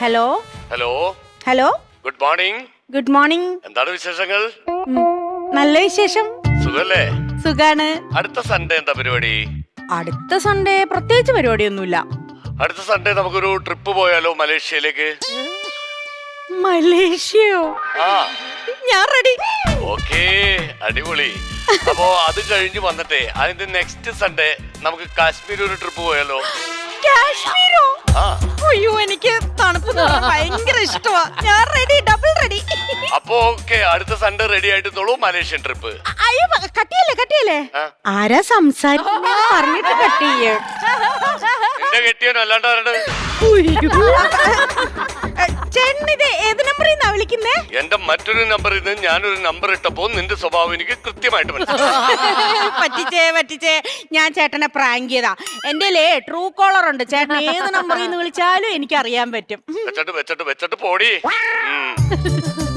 Hello hello hello good morning good morning എന്താണ് വിശേഷങ്ങൾ? നല്ല വിശേഷം. സുഖല്ലേ? സുഖാണ്. അടുത്ത സൺഡേ എന്താ പരിപാടി? അടുത്ത സൺഡേ പ്രത്യേകിച്ച് പരിപാടിയൊന്നുമില്ല. അടുത്ത സൺഡേ നമുക്കൊരു ട്രിപ്പ് പോയാലോ മലേഷ്യയിലേക്ക്? മലേഷ്യയോ ഞാൻ റെഡി ഓക്കേ അടിപൊളി. അപ്പോ അത് കഴിഞ്ഞ് വന്നിട്ടേ അതിന്റെ നെക്സ്റ്റ് സൺഡേ നമുക്ക് കാശ്മീർ ഒരു ട്രിപ്പ് പോയാലോ? എന്ന് ഭയങ്കര ഇഷ്ടമാ ഞാൻ റെഡി ഡബിൾ റെഡി അപ്പോ ഓക്കെ അടുത്ത സൺഡേ റെഡി ആയിട്ട് തോളൂ മലേഷ്യൻ ട്രിപ്പ് അയ്യോ കട്ടിയല്ലേ കട്ടിയല്ലേ. ആരാ സംസാരിക്കുന്ന? പറഞ്ഞിട്ട് കട്ടിയേ നിന്റെ കെട്ടിയോ അല്ലാണ്ട് ചേട്ടനിത് ഏത് നമ്പറിൽ നിന്നാ വിളിക്കുന്നേ? എന്റെ മറ്റൊരു നമ്പറിൽ നിന്ന് ഞാനൊരു നമ്പർ ഇട്ടപ്പോ നിന്റെ സ്വഭാവം എനിക്ക് കൃത്യമായിട്ട് പറ്റിച്ചേ പറ്റിച്ചേ. ഞാൻ ചേട്ടനെ പ്രാങ്ക് ചെയ്താ. എന്റെ ട്രൂ കോളർ ഉണ്ട്. ചേട്ടൻ ഏത് നമ്പറിൽ നിന്ന് വിളിച്ചാലും എനിക്ക് അറിയാൻ പറ്റും. വെച്ചിട്ട് വെച്ചിട്ട് വെച്ചിട്ട് പോടി.